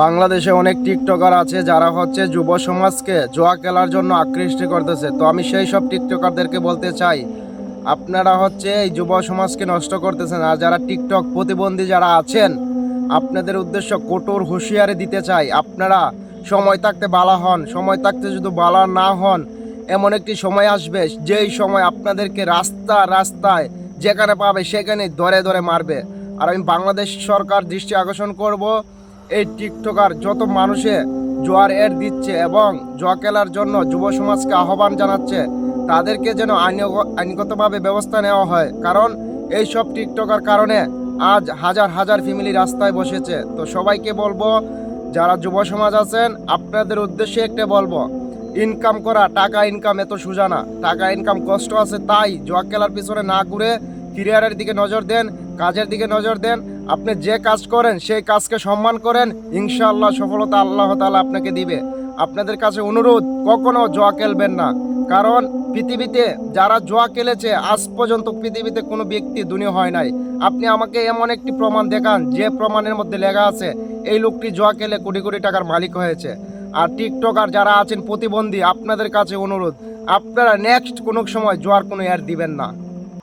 বাংলাদেশে অনেক টিকটকার আছে যারা হচ্ছে যুব সমাজকে জোয়া খেলার জন্য আকৃষ্ট করতেছে। তো আমি সেই সব টিকটকারদেরকে বলতে চাই, আপনারা হচ্ছে এই যুব সমাজকে নষ্ট করতেছেন। আর যারা টিকটক প্রতিবন্ধী যারা আছেন, আপনাদের উদ্দেশ্য কঠোর হুঁশিয়ারি দিতে চাই। আপনারা সময় থাকতে বালা হন, সময় থাকতে যদি বালা না হন, এমন একটি সময় আসবে, যেই সময় আপনাদেরকে রাস্তা রাস্তায় যেখানে পাবে সেখানে ধরে ধরে মারবে। আর আমি বাংলাদেশ সরকার দৃষ্টি আকর্ষণ করব এই টিকটকার যত মানুষে জোয়ার এর দিচ্ছে এবং জোয়া খেলার জন্য যুব সমাজকে আহ্বান জানাচ্ছে, তাদেরকে যেন আইনগ- আইনগতভাবে ব্যবস্থা নেওয়া হয়। কারণ এই সব টিকটকার কারণে আজ হাজার হাজার ফ্যামিলি রাস্তায় বসেছে। তো সবাইকে বলব, যারা যুব সমাজ আছেন, আপনাদের উদ্দেশ্যে একটা বলব ইনকাম করা, টাকা ইনকাম এত সোজা না টাকা ইনকাম কষ্ট আছে, তাই জোয়া খেলার পিছনে না ঘুরে ক্যারিয়ারের দিকে নজর দেন, কাজের দিকে নজর দেন। আপনি যে কাজ করেন, সেই কাজকে সম্মান করেন। ইনশাআল্লাহ সফলতা আল্লাহ তালা আপনাকে দিবে। আপনাদের কাছে অনুরোধ, কখনো জোয়া খেলবেন না। কারণ পৃথিবীতে যারা জোয়া খেলেছে, আজ পর্যন্ত পৃথিবীতে কোনো ব্যক্তি দুনিয়া হয় নাই। আপনি আমাকে এমন একটি প্রমাণ দেখান, যে প্রমাণের মধ্যে লেখা আছে, এই লোকটি জোয়া খেলে কোটি কোটি টাকার মালিক হয়েছে। আর টিকটকার যারা আছেন, প্রতিবন্ধী, আপনাদের কাছে অনুরোধ, আপনারা নেক্সট কোনো সময় জোয়ার কোনো অ্যাড দিবেন না।